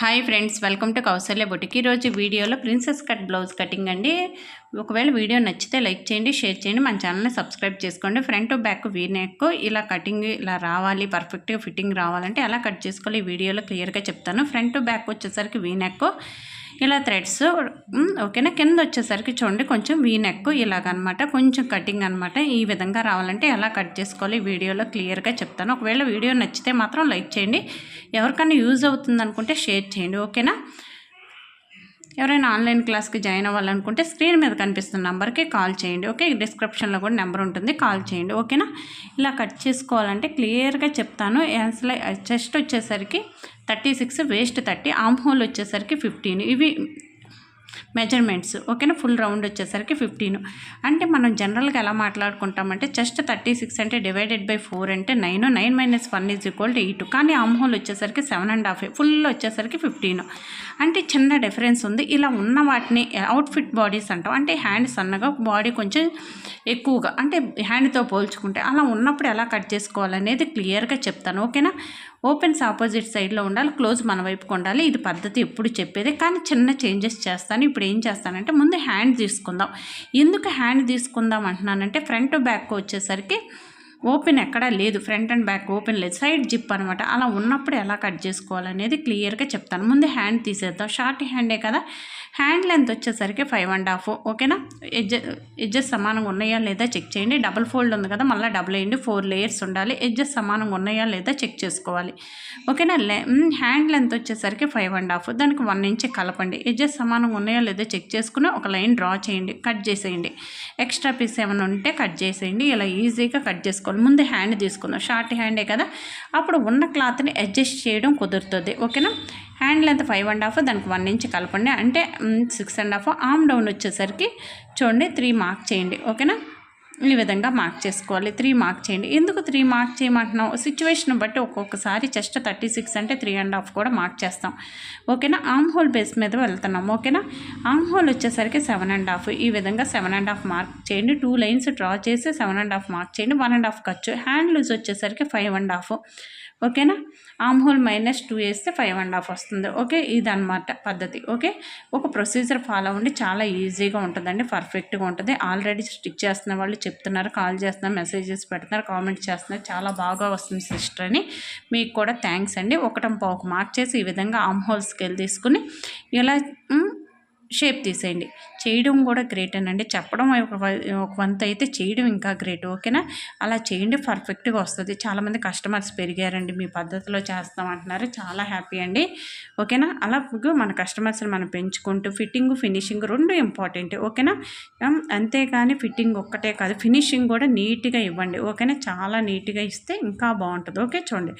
Hi friends welcome to Kausalya boutique ఈరోజు వీడియోలో princess cut blouse cutting అండి. ఒకవేళ వీడియో నచ్చితే లైక్ చేయండి షేర్ చేయండి మన ఛానల్ని సబ్స్క్రైబ్ చేసుకోండి. ఫ్రంట్ బ్యాక్ వీ నెక్ ఇలా కటింగ్ ఇలా రావాలి పర్ఫెక్ట్గా ఫిట్టింగ్ రావాలంటే ఎలా కట్ చేసుకోవాలి ఈ వీడియోలో క్లియర్గా చెప్తాను. ఫ్రంట్ బ్యాక్ వచ్చేసరికి వీ నెక్ ఇలా థ్రెడ్స్ ఓకేనా? కింద వచ్చేసరికి చూడండి కొంచెం వీ నెక్ ఇలాగనమాట కొంచెం కటింగ్ అనమాట. ఈ విధంగా రావాలంటే ఎలా కట్ చేసుకోవాలి వీడియోలో క్లియర్గా చెప్తాను. ఒకవేళ వీడియో నచ్చితే మాత్రం లైక్ చేయండి. ఎవరికైనా యూజ్ అవుతుంది అనుకుంటే షేర్ చేయండి ఓకేనా? ఎవరైనా ఆన్లైన్ క్లాస్కి జాయిన్ అవ్వాలనుకుంటే స్క్రీన్ మీద కనిపిస్తున్న నెంబర్కి కాల్ చేయండి ఓకే? డిస్క్రిప్షన్లో కూడా నెంబర్ ఉంటుంది కాల్ చేయండి ఓకేనా? ఇలా కట్ చేసుకోవాలంటే క్లియర్గా చెప్తాను. అసలు చెస్ట్ వచ్చేసరికి thirty six waist thirty arm hole వచ్చేసరికి ఫిఫ్టీన్. ఇవి మెజర్మెంట్స్. ఓకేనా? ఫుల్ రౌండ్ వచ్చేసరికి ఫిఫ్టీన్. అంటే మనం జనరల్గా ఎలా మాట్లాడుకుంటామంటే జస్ట్ థర్టీ సిక్స్ అంటే డివైడెడ్ బై ఫోర్ అంటే nine. Nine minus one is equal to eight. కానీ ఆమ్హోల్ వచ్చేసరికి సెవెన్ అండ్ హాఫ్. ఫుల్ వచ్చేసరికి ఫిఫ్టీన్. అంటే చిన్న డిఫరెన్స్ ఉంది. ఇలా ఉన్న వాటిని అవుట్ఫిట్ బాడీస్ అంటాం. అంటే హ్యాండ్ సన్నగా బాడీ కొంచెం ఎక్కువగా అంటే హ్యాండ్తో పోల్చుకుంటే అలా ఉన్నప్పుడు ఎలా కట్ చేసుకోవాలనేది క్లియర్గా చెప్తాను. ఓకేనా? ఓపెన్స్ ఆపోజిట్ సైడ్లో ఉండాలి క్లోజ్ మన వైపుకు ఉండాలి. ఇది పద్ధతి ఎప్పుడు చెప్పేదే కానీ చిన్న చేంజెస్ చేస్తాను. ఇప్పుడు ఏం చేస్తానంటే ముందు హ్యాండ్ తీసుకుందాం. ఎందుకు హ్యాండ్ తీసుకుందాం అంటున్నానంటే ఫ్రంట్ బ్యాక్ వచ్చేసరికి ఓపెన్ ఎక్కడా లేదు ఫ్రంట్ అండ్ బ్యాక్ ఓపెన్ లేదు సైడ్ జిప్ అనమాట అలా ఉన్నప్పుడు ఎలా కట్ చేసుకోవాలనేది క్లియర్గా చెప్తాను. ముందు హ్యాండ్ తీసేద్దాం. షార్ట్ హ్యాండే కదా? హ్యాండ్ లెంత్ వచ్చేసరికి ఫైవ్ అండ్ హాఫ్ ఓకేనా? ఎడ్జ ఎడ్జెస్ సమానంగా ఉన్నాయా లేదా చెక్ చేయండి. డబుల్ ఫోల్డ్ ఉంది కదా మళ్ళీ డబుల్ వేయండి. ఫోర్ లేయర్స్ ఉండాలి. ఎడ్జెస్ సమానంగా ఉన్నాయా లేదా చెక్ చేసుకోవాలి. ఓకేనా? లె హ్యాండ్ లెంత్ వచ్చేసరికి ఫైవ్ అండ్ హాఫ్ దానికి వన్ ఇంచ్ కలపండి. ఎడ్జెస్ సమానంగా ఉన్నాయా లేదా చెక్ చేసుకుని ఒక లైన్ డ్రా చేయండి కట్ చేసేయండి. ఎక్స్ట్రా పీస్ ఏమైనా ఉంటే కట్ చేసేయండి. ఇలా ఈజీగా కట్ చేసుకోండి తీసుకోవాలి. ముందు హ్యాండ్ తీసుకుందాం. షార్ట్ హ్యాండే కదా? అప్పుడు ఉన్న క్లాత్ని అడ్జస్ట్ చేయడం కుదురుతుంది. ఓకేనా? Hand length five and half దానికి వన్ ఇంచ్ కలపండి. అంటే six and half arm down వచ్చేసరికి చూడండి త్రీ మార్క్ చేయండి. ఓకేనా? ఈ విధంగా మార్క్ చేసుకోవాలి. త్రీ మార్క్ చేయండి. ఎందుకు త్రీ మార్క్ చేయమంటున్నాం సిచ్యువేషన్ బట్టి ఒక్కొక్కసారి జస్ట్ థర్టీ సిక్స్ అంటే త్రీ అండ్ హాఫ్ కూడా మార్క్ చేస్తాం. ఓకేనా ఆమ్ హోల్ బేస్ మీద వెళ్తున్నాం. ఓకేనా ఆమ్ హోల్ వచ్చేసరికి సెవెన్ అండ్ హాఫ్ ఈ విధంగా సెవెన్ అండ్ హాఫ్ మార్క్ చేయండి. టూ లైన్స్ డ్రా చేసి సెవెన్ అండ్ హాఫ్ మార్క్ చేయండి. వన్ అండ్ హాఫ్ ఖర్చు. హ్యాండ్ లూజ్ వచ్చేసరికి ఫైవ్ అండ్ హాఫ్ ఓకేనా? ఆమ్ హోల్ మైనస్ టూ వేస్తే ఫైవ్ అండ్ హాఫ్ వస్తుంది. ఓకే? ఇదనమాట పద్ధతి. ఓకే? ఒక ప్రొసీజర్ ఫాలో అవ్వండి. చాలా ఈజీగా ఉంటుందండి. పర్ఫెక్ట్గా ఉంటుంది. ఆల్రెడీ స్టిక్ చేస్తున్న వాళ్ళు చెప్తున్నారు. కాల్ చేస్తున్నారు. మెసేజెస్ పెడుతున్నారు. కామెంట్ చేస్తున్నారు. చాలా బాగా వస్తుంది సిస్టర్ అని. మీకు కూడా థ్యాంక్స్ అండి. ఒకటం ఒక మార్క్ చేసి ఈ విధంగా ఆమ్ హోల్ స్కేల్ తీసుకుని ఇలా షేప్ తీసేయండి. చేయడం కూడా గ్రేట్ అండి చెప్పడం ఒక ఒక వంత అయితే చేయడం ఇంకా గ్రేట్. ఓకేనా? అలా చేయండి పర్ఫెక్ట్గా వస్తుంది. చాలామంది కస్టమర్స్ పెరిగారండి. మీ పద్ధతిలో చేస్తామంటున్నారు చాలా హ్యాపీ అండి. ఓకేనా? అలా మన కస్టమర్స్ని మనం పెంచుకుంటూ ఫిట్టింగ్ ఫినిషింగ్ రెండు ఇంపార్టెంట్. ఓకేనా? అంతేగాని ఫిట్టింగ్ ఒక్కటే కాదు. ఫినిషింగ్ కూడా నీట్గా ఇవ్వండి. ఓకేనా? చాలా నీట్గా ఇస్తే ఇంకా బాగుంటుంది. ఓకే? చూడండి.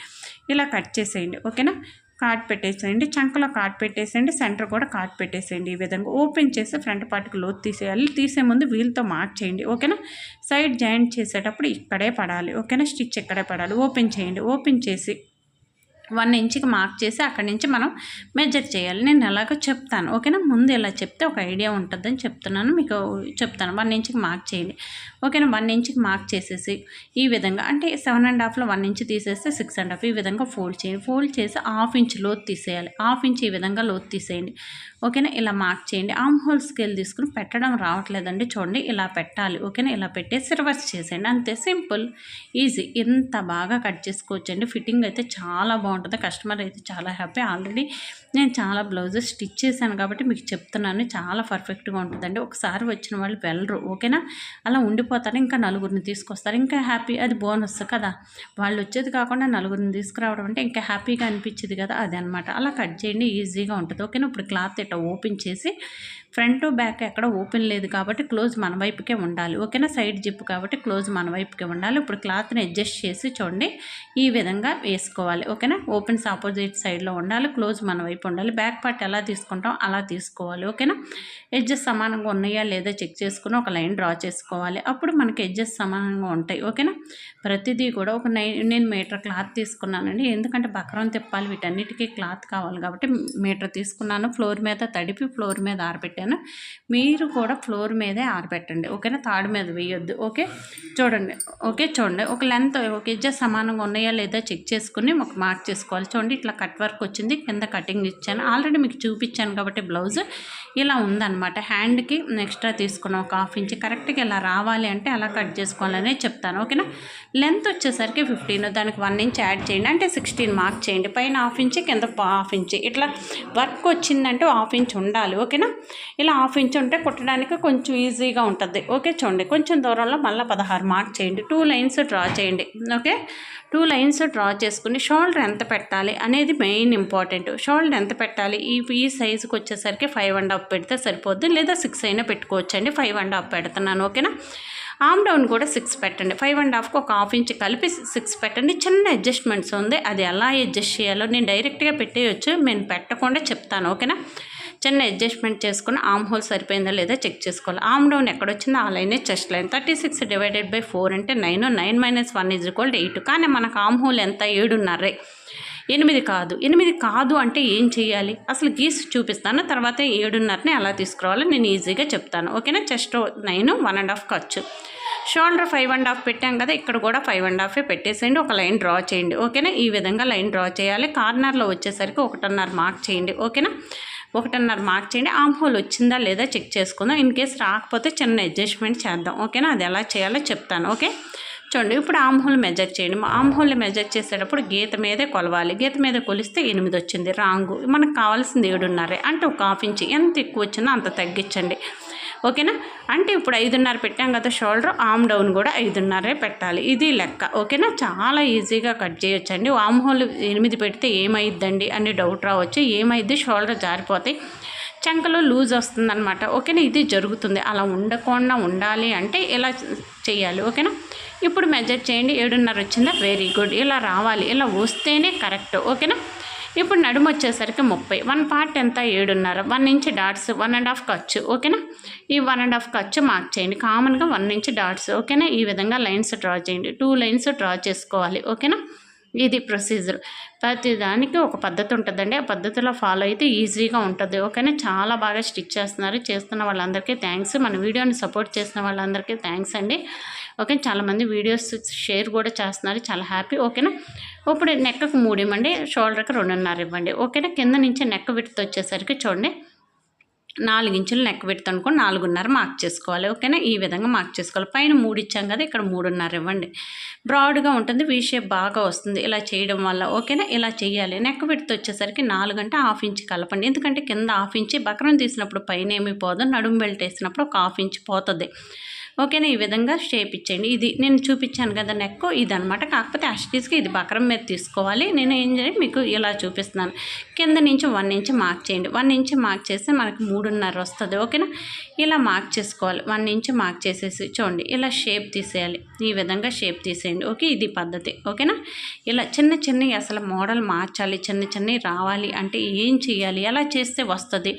ఇలా కట్ చేసేయండి. ఓకేనా? కార్ట్ పెట్టేసేయండి చంకలో కార్ట్ పెట్టేసేయండి సెంటర్ కూడా కార్ట్ పెట్టేసేయండి ఈ విధంగా. ఓపెన్ చేసి ఫ్రంట్ పార్ట్కి లోతు తీసేయాలి. తీసే ముందు వీల్తో మార్క్ చేయండి ఓకేనా? సైడ్ జాయింట్ చేసేటప్పుడు ఇక్కడే పడాలి ఓకేనా? స్టిచ్ ఇక్కడే పడాలి. ఓపెన్ చేయండి ఓపెన్ చేసి వన్ ఇంచ్కి మార్క్ చేసి అక్కడి నుంచి మనం మెజర్ చేయాలి. నేను ఎలాగో చెప్తాను. ఓకేనా? ముందు ఇలా చెప్తే ఒక ఐడియా ఉంటుందని చెప్తున్నాను. మీకు చెప్తాను. వన్ ఇంచ్కి మార్క్ చేయండి. ఓకేనా? వన్ ఇంచ్కి మార్క్ చేసేసి ఈ విధంగా అంటే సెవెన్ అండ్ హాఫ్లో వన్ ఇంచ్ తీసేస్తే సిక్స్ అండ్ హాఫ్ ఈ విధంగా ఫోల్డ్ చేయండి. ఫోల్డ్ చేసి హాఫ్ ఇంచ్ లోతు తీసేయాలి. హాఫ్ ఇంచ్ ఈ విధంగా లోతు తీసేయండి. ఓకేనా? ఇలా మార్క్ చేయండి. ఆమ్ హోల్ స్కేల్ తీసుకుని పెట్టడం రావట్లేదండి చూడండి. ఇలా పెట్టాలి. ఓకేనా? ఇలా పెట్టేసి రివర్స్ చేసేయండి. అంతే సింపుల్. ఈజీ. ఎంత బాగా కట్ చేసుకోవచ్చండి. ఫిట్టింగ్ అయితే చాలా బాగుంటుంది. కస్టమర్ అయితే చాలా హ్యాపీ. ఆల్రెడీ నేను చాలా బ్లౌజెస్ స్టిచ్ చేశాను కాబట్టి మీకు చెప్తున్నాను. చాలా పర్ఫెక్ట్గా ఉంటుందండి. ఒకసారి వచ్చిన వాళ్ళు వెళ్ళరు. ఓకేనా? అలా ఉండిపోతారు. ఇంకా నలుగురిని తీసుకొస్తారు. ఇంకా హ్యాపీ అది బోనస్ కదా? వాళ్ళు వచ్చేది కాకుండా నలుగురిని తీసుకురావడం అంటే ఇంకా హ్యాపీగా అనిపించింది కదా? అది అనమాట అలా కట్ చేయండి. ఈజీగా ఉంటుంది. ఓకేనా? ఇప్పుడు క్లాత్ ఇట్లా ఓపెన్ చేసి ఫ్రంట్ బ్యాక్ ఎక్కడ ఓపెన్ లేదు కాబట్టి క్లోజ్ మన వైపుకే ఉండాలి. ఓకేనా? సైడ్ జిప్ కాబట్టి క్లోజ్ మన వైపుకే ఉండాలి. ఇప్పుడు క్లాత్ని అడ్జస్ట్ చేసి చూడండి. ఈ విధంగా వేసుకోవాలి. ఓకేనా? ఓపెన్స్ ఆపోజిట్ సైడ్లో ఉండాలి. క్లోజ్ మన వైపు ఉండాలి. బ్యాక్ పార్ట్ ఎలా తీసుకుంటాం? అలా తీసుకోవాలి. ఓకేనా? ఎడ్జెస్ సమానంగా ఉన్నాయా లేదా చెక్ చేసుకుని ఒక లైన్ డ్రా చేసుకోవాలి. అప్పుడు మనకి ఎడ్జెస్ సమానంగా ఉంటాయి. ఓకేనా? ప్రతిదీ కూడా ఒక నైన్ నేను మీటర్ క్లాత్ తీసుకున్నానండి. ఎందుకంటే బక్రం తిప్పాలి. వీటన్నిటికీ క్లాత్ కావాలి కాబట్టి మీటర్ తీసుకున్నాను. ఫ్లోర్ మీద తడిపి ఫ్లోర్ మీద ఆరబెట్టాను మీరు కూడా ఫ్లోర్ మీదే ఆరబెట్టండి. ఓకేనా? తాడు మీద వేయొద్దు. ఓకే? చూడండి. ఓకే? చూడండి. ఒక లెంత్ ఒక ఎడ్జెస్ సమానంగా ఉన్నాయా లేదా చెక్ చేసుకుని ఒక మార్క్ చేసుకోవాలి. చూడండి. ఇట్లా కట్ వర్క్ వచ్చింది. కింద కటింగ్ ఇచ్చాను. ఆల్రెడీ మీకు చూపించాను కాబట్టి బ్లౌజ్ ఇలా ఉందన్నమాట. హ్యాండ్కి ఎక్స్ట్రా తీసుకున్నాం ఒక హాఫ్ ఇంచ్. కరెక్ట్గా ఇలా రావాలి అంటే అలా కట్ చేసుకోవాలనే చెప్తాను. ఓకేనా? లెంత్ వచ్చేసరికి ఫిఫ్టీన్. దానికి వన్ ఇంచ్ యాడ్ చేయండి. అంటే సిక్స్టీన్ మార్క్ చేయండి. పైన హాఫ్ ఇంచ్ కింద హాఫ్ ఇంచ్. ఇట్లా వర్క్ వచ్చిందంటే హాఫ్ ఇంచ్ ఉండాలి. ఓకేనా? ఇలా హాఫ్ ఇంచ్ ఉంటే కుట్టడానికి కొంచెం ఈజీగా ఉంటుంది. ఓకే చూడండి. కొంచెం దూరంలో మళ్ళీ పదహారు మార్క్ చేయండి. టూ లైన్స్ డ్రా చేయండి. ఓకే? టూ లైన్స్ డ్రా చేసుకుని షోల్డర్ ఎంత పెట్టాలి అనేది మెయిన్ ఇంపార్టెంట్. షోల్డర్ ఎంత పెట్టాలి? ఈ ఈ సైజుకి వచ్చేసరికి ఫైవ్ అండ్ హాఫ్ పెడితే సరిపోద్ది. లేదా సిక్స్ అయినా పెట్టుకోవచ్చు అండి ఫైవ్ అండ్ హాఫ్ పెడుతున్నాను. ఓకేనా? ఆమ్ డౌన్ కూడా సిక్స్ పెట్టండి. ఫైవ్ అండ్ హాఫ్కి ఒక హాఫ్ ఇంచ్ కలిపి సిక్స్ పెట్టండి. చిన్న అడ్జస్ట్మెంట్స్ ఉంది. అది ఎలా అడ్జస్ట్ చేయాలో నేను డైరెక్ట్గా పెట్టేయచ్చు. నేను పెట్టకుండా చెప్తాను. ఓకేనా? చిన్న అడ్జస్ట్మెంట్ చేసుకుని ఆమ్ హోల్ సరిపోయిందా లేదా చెక్ చేసుకోవాలి. ఆమ్ డౌన్ ఎక్కడొచ్చిందో ఆ లైనే chest line. Thirty six divided by four అంటే nine. Nine minus one is equal eight. కానీ మనకు ఆమ్ హోల్ ఎంత? ఏడున్నరే. ఎనిమిది కాదు. ఎనిమిది కాదు అంటే ఏం చేయాలి? అసలు గీసి చూపిస్తాను. తర్వాత ఏడున్నరని ఎలా తీసుకురావాలో. నేను ఈజీగా చెప్తాను. ఓకేనా? Chest nine one and half ఖర్చు. షోల్డర్ ఫైవ్ అండ్ హాఫ్ పెట్టాం కదా ఇక్కడ కూడా ఫైవ్ అండ్ హాఫే పెట్టేసేయండి. ఒక లైన్ డ్రా చేయండి. ఓకేనా? ఈ విధంగా లైన్ డ్రా చేయాలి. కార్నర్లో వచ్చేసరికి ఒకటిన్నర మార్క్ చేయండి. ఓకేనా? ఒకటిన్నర మార్క్ చేయండి. ఆమ్ హోల్ వచ్చిందా లేదా చెక్ చేసుకుందాం. ఇన్ కేస్ రాకపోతే చిన్న అడ్జస్ట్మెంట్ చేద్దాం. ఓకేనా అది ఎలా చేయాలో చెప్తాను. ఓకే చూడండి ఇప్పుడు ఆమ్ హోల్ మెజర్ చేయండి. ఆమ్ హోల్ మెజర్ చేసేటప్పుడు గీత మీదే కొలవాలి. గీత మీద కొలిస్తే ఎనిమిది వచ్చింది. రాంగు. మనకు కావాల్సింది ఏడున్నరే. అంటే ఒక హాఫ్ ఇంచ్. ఎంత ఎక్కువ వచ్చిందో అంత తగ్గించండి. ఓకేనా? అంటే ఇప్పుడు ఐదున్నర పెట్టాం కదా షోల్డర్ ఆమ్ డౌన్ కూడా ఐదున్నరే పెట్టాలి. ఇది లెక్క. ఓకేనా? చాలా ఈజీగా కట్ చేయొచ్చండి. ఆమ్ హోల్ ఎనిమిది పెడితే ఏమైద్దండి అని డౌట్ రావచ్చు. ఏమైద్ది? షోల్డర్ జారిపోతాయి చంకలో లూజ్ వస్తుందన్నమాట. ఓకేనా? ఇది జరుగుతుంది. అలా ఉండకుండా ఉండాలి అంటే ఇలా చేయాలి? ఓకేనా? ఇప్పుడు మెజర్ చేయండి. ఏడున్నర వచ్చిందా? వెరీ గుడ్ ఇలా రావాలి. ఇలా వస్తేనే కరెక్ట్. ఓకేనా? ఇప్పుడు నడుము వచ్చేసరికి ముప్పై. వన్ పార్ట్ ఎంత? ఏడున్నర. One inch dots. One and half ఖర్చు ఓకేనా? ఈ వన్ అండ్ హాఫ్ ఖర్చు మార్క్ చేయండి. కామన్గా వన్ ఇంచ్ డాట్స్. ఓకేనా? ఈ విధంగా లైన్స్ డ్రా చేయండి. టూ లైన్స్ డ్రా చేసుకోవాలి. ఓకేనా? ఇది ప్రొసీజర్. ప్రతి దానికి ఒక పద్ధతి ఉంటుందండి. ఆ పద్ధతిలో ఫాలో అయితే ఈజీగా ఉంటుంది. ఓకేనా? చాలా బాగా స్టిచ్ చేస్తున్నారు. చేస్తున్న వాళ్ళందరికీ థ్యాంక్స్. మన వీడియోని సపోర్ట్ చేసిన వాళ్ళందరికీ థ్యాంక్స్ అండి. ఓకే? చాలామంది వీడియోస్ షేర్ కూడా చేస్తున్నారు. చాలా హ్యాపీ. ఓకేనా? ఇప్పుడు నెక్కకు మూడు ఇవ్వండి. షోల్డర్కి రెండున్నర ఇవ్వండి. ఓకేనా? కింద నుంచి నెక్క విడత వచ్చేసరికి చూడండి. నాలుగించులు నెక్ విడత అనుకోండి నాలుగున్నర మార్క్ చేసుకోవాలి. ఓకేనా ఈ విధంగా మార్క్ చేసుకోవాలి. పైన మూడు ఇచ్చాం కదా ఇక్కడ మూడున్నర ఇవ్వండి. బ్రాడ్గా ఉంటుంది వీ షేప్ బాగా వస్తుంది. ఇలా చేయడం వల్ల ఓకేనా ఇలా చేయాలి. నెక్ విడత వచ్చేసరికి నాలుగు అంటే హాఫ్ ఇంచ్ కలపండి. ఎందుకంటే కింద హాఫ్ ఇంచ్ బక్రం తీసినప్పుడు పైన ఏమి పోదు నడుము బెల్ట్ వేసినప్పుడు ఒక హాఫ్ ఇంచ్ పోతుంది. ఓకేనా? ఈ విధంగా షేప్ ఇచ్చేయండి. ఇది నేను చూపించాను కదా నెక్. ఇది అనమాట కాకపోతే అష్టీస్కి ఇది బకరం మీద తీసుకోవాలి. నేను ఏం చేయాలి? మీకు ఇలా చూపిస్తున్నాను. కింద నుంచి వన్ ఇంచ్ మార్క్ చేయండి. వన్ ఇంచ్ మార్క్ చేస్తే మనకి మూడున్నర వస్తుంది. ఓకేనా? ఇలా మార్క్ చేసుకోవాలి. వన్ ఇంచ్ మార్క్ చేసేసి చూడండి. ఇలా షేప్ తీసేయాలి. ఈ విధంగా షేప్ తీసేయండి. ఓకే? ఇది పద్ధతి. ఓకేనా? ఇలా చిన్న చిన్నవి అసలు మోడల్ మార్చాలి. చిన్న చిన్నవి రావాలి అంటే ఏం చేయాలి? ఎలా చేస్తే వస్తుంది?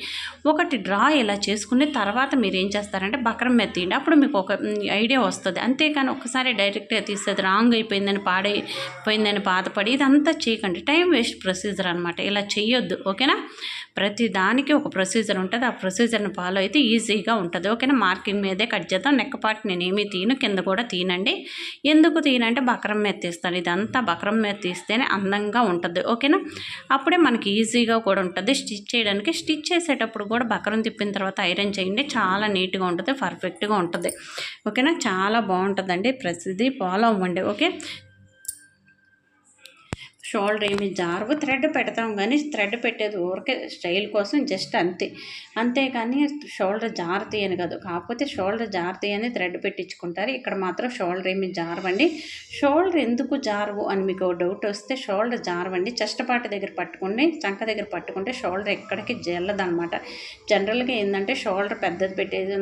ఒకటి డ్రా ఇలా చేసుకుని తర్వాత మీరు ఏం చేస్తారంటే బకరం మీద తీయండి. అప్పుడు మీకు ఒక ఒక ఐడియా వస్తుంది. అంతేకాని ఒక్కసారి డైరెక్ట్గా తీసేది రాంగ్ అయిపోయిందని పాడైపోయిందని బాధపడి ఇదంతా చేయకండి. టైం వేస్ట్ ప్రొసీజర్ అనమాట ఇలా చేయొద్దు ఓకేనా? ప్రతి దానికి ఒక ప్రొసీజర్ ఉంటుంది. ఆ ప్రొసీజర్ని ఫాలో అయితే ఈజీగా ఉంటుంది ఓకేనా? మార్కింగ్ మీదే కట్ చేద్దాం. నెక్ నేను ఏమీ తీను కింద కూడా తీనండి ఎందుకు తీనంటే బక్రం మీద తీస్తాను. ఇదంతా బక్రం మీద తీస్తేనే అందంగా ఉంటుంది ఓకేనా? అప్పుడే మనకి ఈజీగా కూడా ఉంటుంది. స్టిచ్ చేయడానికి స్టిచ్ చేసేటప్పుడు కూడా బకరం తిప్పిన తర్వాత ఐరన్ చేయండి. చాలా నీట్గా ఉంటుంది పర్ఫెక్ట్గా ఉంటుంది. ఓకేనా? చాలా బాగుంటుందండి. ప్రసిద్ధి ఫాలో అవ్వండి ఓకే? షోల్డర్ ఏమి జారవు థ్రెడ్ పెడతాం కానీ థ్రెడ్ పెట్టేది ఊరికే స్టైల్ కోసం జస్ట్ అంతే. అంతేకాని షోల్డర్ జారుతాయి అని కాదు. కాకపోతే షోల్డర్ జారుతాయి అని థ్రెడ్ పెట్టించుకుంటారు. ఇక్కడ మాత్రం షోల్డర్ ఏమి జారవండి. షోల్డర్ ఎందుకు జారవు అని మీకు డౌట్ వస్తే షోల్డర్ జారవండి. చెస్ట్ దగ్గర పట్టుకుని చంక దగ్గర పట్టుకుంటే షోల్డర్ ఎక్కడికి జల్లదనమాట. జనరల్గా ఏంటంటే షోల్డర్ పెద్దది పెట్టేది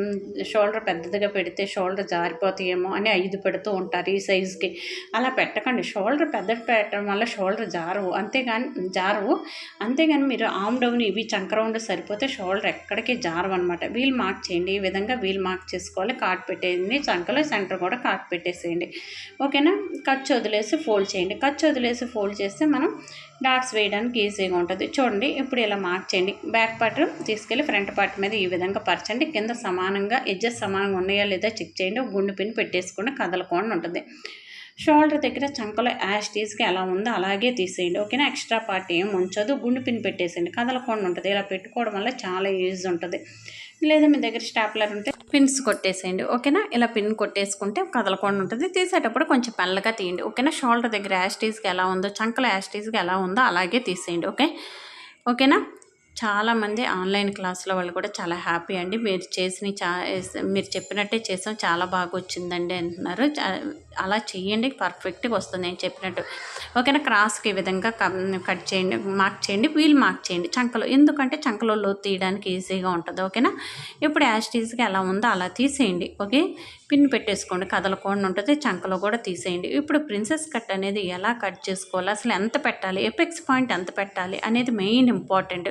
షోల్డర్ పెద్దదిగా పెడితే షోల్డర్ జారిపోతాయేమో అని ఐదు పెడుతూ ఉంటారు ఈ సైజుకి. అలా పెట్టకండి. షోల్డర్ పెద్దది పెట్టడం వల్ల షోల్డర్ జారవు. అంతేగాని జారవు. అంతేగాని మీరు ఆమ్ డౌన్ ఇవి చంక్రౌండ్ సరిపోతే షోల్డర్ ఎక్కడికి జారవు అనమాట వీల్ మార్క్ చేయండి. ఈ విధంగా వీల్ మార్క్ చేసుకోవాలి. కాట్ పెట్టేయండి. చంకలో సెంటర్ కూడా కాట్ పెట్టేసేయండి. ఓకేనా? ఖర్చు వదిలేసి ఫోల్డ్ చేయండి. ఖర్చు వదిలేసి ఫోల్డ్ చేస్తే మనం డాట్స్ వేయడానికి ఈజీగా ఉంటుంది. చూడండి. ఇప్పుడు ఇలా మార్క్ చేయండి. బ్యాక్ పార్ట్ తీసుకెళ్ళి ఫ్రంట్ పార్ట్ మీద ఈ విధంగా పరచండి. కింద సమానంగా ఎడ్జెస్ సమానంగా ఉన్నాయా లేదా చెక్ చేయండి. గుండు పిన్ పెట్టేసుకుని కదలకుండా ఉంటుంది. షోల్డర్ దగ్గర చంకలో యాస్టీస్కి ఎలా ఉందో అలాగే తీసేయండి. ఓకేనా? ఎక్స్ట్రా పార్ట్ ఏం ఉంచదు. గుండు పిన్ పెట్టేసేయండి. కదలకుండా ఉంటుంది. ఇలా పెట్టుకోవడం వల్ల చాలా యూజ్ ఉంటుంది. లేదా మీ దగ్గర స్టాప్లర్ ఉంటే పిన్స్ కొట్టేసేయండి. ఓకేనా? ఇలా పిన్ కొట్టేసుకుంటే కదలకుండా ఉంటుంది. తీసేటప్పుడు కొంచెం పెళ్ళగా తీయండి. ఓకేనా? షోల్డర్ దగ్గర యాస్టీస్కి ఎలా ఉందో చంకల యాస్టీస్కి ఎలా ఉందో అలాగే తీసేయండి. ఓకే? ఓకేనా? చాలామంది ఆన్లైన్ క్లాసుల వాళ్ళు కూడా చాలా హ్యాపీ అండి. మీరు చేసిన చా మీరు చెప్పినట్టే చేసాం చాలా బాగా వచ్చిందండి అంటున్నారు అలా చేయండి పర్ఫెక్ట్గా వస్తుంది నేను చెప్పినట్టు. ఓకేనా క్రాస్కి ఈ విధంగా కట్ చేయండి మార్క్ చేయండి వీల్ మార్క్ చేయండి చంకలో. ఎందుకంటే చంకలో లోతు తీయడానికి ఈజీగా ఉంటుంది. ఓకేనా ఇప్పుడు యాస్టీస్కి ఎలా ఉందో అలా తీసేయండి. ఓకే పిన్ పెట్టేసుకోండి. కదలకుండా ఉంటుంది. చంకలో కూడా తీసేయండి. ఇప్పుడు ప్రిన్సెస్ కట్ అనేది ఎలా కట్ చేసుకోవాలి? అసలు ఎంత పెట్టాలి? ఎపెక్స్ పాయింట్ ఎంత పెట్టాలి? అనేది మెయిన్ ఇంపార్టెంట్.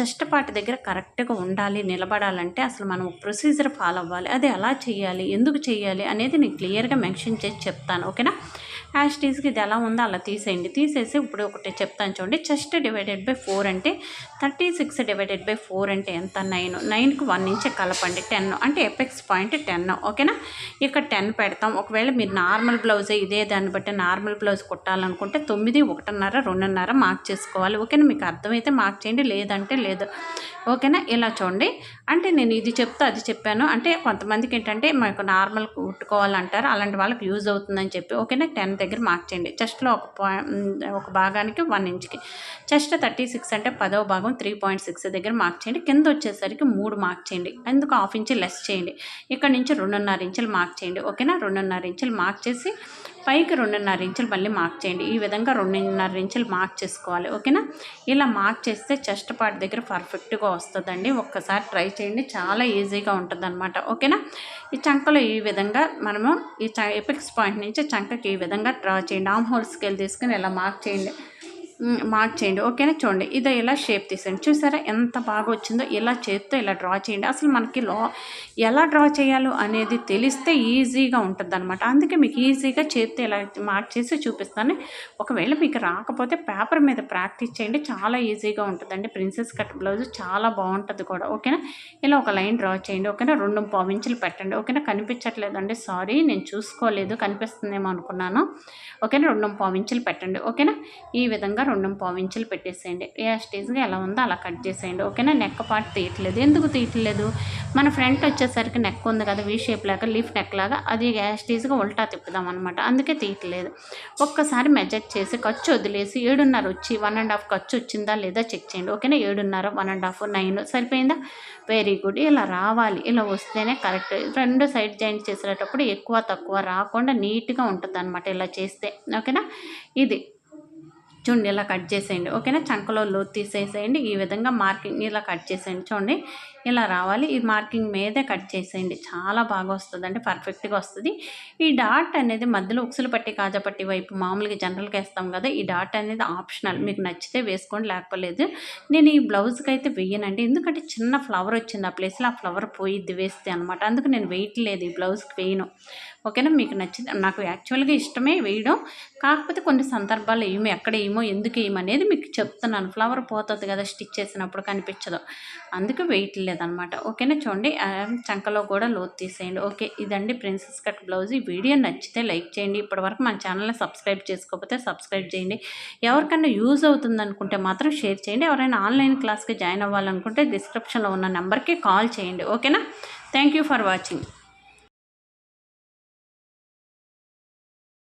చెస్ట్ పార్ట్ దగ్గర కరెక్ట్గా ఉండాలి నిలబడాలంటే అసలు మనం ప్రొసీజర్ ఫాలో అవ్వాలి. అది ఎలా చేయాలి? ఎందుకు చేయాలి? అనేది నేను క్లియర్గా మెన్షన్ చేసి చెప్తాను. ఓకేనా? యాస్టీస్కి ఇది ఎలా ఉందో అలా తీసేయండి. తీసేసి ఇప్పుడు ఒకటి చెప్తాను చూడండి. చెస్ట్ డివైడెడ్ బై ఫోర్ అంటే thirty six divided by four అంటే ఎంత? నైన్ నైన్కి వన్ ఇంచ్ కలపండి. టెన్ అంటే ఎపెక్స్ పాయింట్ టెన్ ఓకేనా ఇక్కడ టెన్ పెడతాం. ఒకవేళ మీరు నార్మల్ బ్లౌజ్ ఇదే దాన్ని బట్టి నార్మల్ బ్లౌజ్ కుట్టాలనుకుంటే తొమ్మిది ఒకటిన్నర రెండున్నర మార్క్ చేసుకోవాలి. ఓకేనా మీకు అర్థమైతే మార్క్ చేయండి. లేదంటే లేదు. ఓకేనా ఇలా చూడండి. అంటే నేను ఇది చెప్తా అది చెప్పాను. అంటే కొంతమందికి ఏంటంటే మాకు నార్మల్ కుట్టుకోవాలంటారు. అలాంటి వాళ్ళకి యూజ్ అవుతుందని చెప్పి ఓకేనా టెన్ దగ్గర మార్క్ చేయండి. చెస్ట్లో ఒక ఒక భాగానికి వన్ ఇంచ్కి. చెస్ట్ థర్టీ సిక్స్ అంటే పదవ భాగం త్రీ పాయింట్ సిక్స్ దగ్గర మార్క్ చేయండి. కింద వచ్చేసరికి మూడు మార్క్ చేయండి. ఎందుకు హాఫ్ ఇంచ్ లెస్ చేయండి. ఇక్కడ నుంచి రెండున్నర ఇంచులు మార్క్ చేయండి. ఓకేనా రెండున్నర ఇంచులు మార్క్ చేసి పైకి రెండున్నర ఇంచులు మళ్ళీ మార్క్ చేయండి. ఈ విధంగా రెండున్నర ఇంచులు మార్క్ చేసుకోవాలి. ఓకేనా? ఇలా మార్క్ చేస్తే చెస్ట్ పార్ట్ దగ్గర పర్ఫెక్ట్గా వస్తుందండి. ఒక్కసారి ట్రై చేయండి. చాలా ఈజీగా ఉంటుందన్నమాట. ఓకేనా? ఈ చంకలో ఈ విధంగా మనము ఈ చ ఎపిక్స్ పాయింట్ నుంచి చంకకి ఈ విధంగా డ్రా చేయండి. ఆమ్ హోల్ స్కేల్ తీసుకుని ఇలా మార్క్ చేయండి. మార్క్ చేయండి. ఓకేనా చూడండి. ఇదో ఇలా షేప్ తీసేయండి. చూసారా? ఎంత బాగా వచ్చిందో ఇలా చేత్తో ఇలా డ్రా చేయండి. అసలు మనకి లో ఎలా డ్రా చేయాలో అనేది తెలిస్తే ఈజీగా ఉంటుంది అనమాట అందుకే మీకు ఈజీగా చేతితో ఇలా మార్క్ చేసి చూపిస్తాను. ఒకవేళ మీకు రాకపోతే పేపర్ మీద ప్రాక్టీస్ చేయండి. చాలా ఈజీగా ఉంటుందండి. ప్రిన్సెస్ కట్ బ్లౌజ్ చాలా బాగుంటుంది కూడా. ఓకేనా ఇలా ఒక లైన్ డ్రా చేయండి. ఓకేనా రెండు పావించులు పెట్టండి. ఓకేనా కనిపించట్లేదండి. సారీ నేను చూసుకోలేదు. కనిపిస్తుందేమో అనుకున్నాను. ఓకేనా రెండు పావించులు పెట్టండి. ఓకేనా ఈ విధంగా రెండు పావించులు పెట్టేసేయండి. ఏ స్టేజ్గా ఎలా ఉందో అలా కట్ చేసేయండి. ఓకేనా? నెక్ పార్ట్ తీయట్లేదు. ఎందుకు తీయట్లేదు? మన ఫ్రంట్ వచ్చేసరికి నెక్ ఉంది కదా వీ షేప్ లాగా లీఫ్ నెక్ లాగా అది యాస్టేజ్గా ఉల్టా తిప్పుదాం అనమాట అందుకే తీయట్లేదు. ఒక్కసారి మెజర్ చేసి ఖర్చు వదిలేసి ఏడున్నర వచ్చి వన్ అండ్ హాఫ్ ఖర్చు వచ్చిందా లేదా చెక్ చేయండి. ఓకేనా? ఏడున్నర వన్ అండ్ హాఫ్ నైన్. సరిపోయిందా? Very good. ఇలా రావాలి. ఇలా వస్తేనే కరెక్ట్. రెండు సైడ్ జాయింట్ చేసేటప్పుడు ఎక్కువ తక్కువ రాకుండా నీట్గా ఉంటుంది అనమాట ఇలా చేస్తే. ఓకేనా? ఇది. చూడండి ఇలా కట్ చేసేయండి. ఓకేనా? చంకలో లోతు తీసేసేయండి. ఈ విధంగా మార్కింగ్ ఇలా కట్ చేసేయండి. చూడండి. ఇలా రావాలి. ఈ మార్కింగ్ మీదే కట్ చేసేయండి. చాలా బాగా వస్తుంది అంటే పర్ఫెక్ట్గా వస్తుంది. ఈ డాట్ అనేది మధ్యలో ఉక్సులు పట్టి కాజపట్టి వైపు మామూలుగా జనరల్గా వేస్తాం కదా ఈ డాట్ అనేది ఆప్షనల్. మీకు నచ్చితే వేసుకోండి లేకపోలేదు. నేను ఈ బ్లౌజ్కి అయితే వేయనండి. ఎందుకంటే చిన్న ఫ్లవర్ వచ్చింది ఆ ప్లేస్లో. ఆ ఫ్లవర్ పోయిద్ది వేస్తే అనమాట అందుకు నేను వెయిట్ లేదు ఈ బ్లౌజ్కి వేయను. ఓకేనా? మీకు నచ్చింది. నాకు యాక్చువల్గా ఇష్టమే వేయడం. కాకపోతే కొన్ని సందర్భాలు ఏమో ఎక్కడ ఏమో ఎందుకు ఏమనేది మీకు చెప్తున్నాను. ఫ్లవర్ పోతుంది కదా స్టిచ్ చేసినప్పుడు కనిపించదు. అందుకు వెయిట్ లేదనమాట ఓకేనా? చూడండి. చంకలో కూడా లోతు తీసేయండి. ఓకే ఇదండి ప్రిన్సెస్ కట్ బ్లౌజ్. ఈ వీడియో నచ్చితే లైక్ చేయండి. ఇప్పటివరకు మన ఛానల్ని సబ్స్క్రైబ్ చేసుకోకపోతే సబ్స్క్రైబ్ చేయండి. ఎవరికైనా యూజ్ అవుతుంది అనుకుంటే మాత్రం షేర్ చేయండి. ఎవరైనా ఆన్లైన్ క్లాస్కి జాయిన్ అవ్వాలనుకుంటే డిస్క్రిప్షన్లో ఉన్న నెంబర్కి కాల్ చేయండి. ఓకేనా? Thank for watching.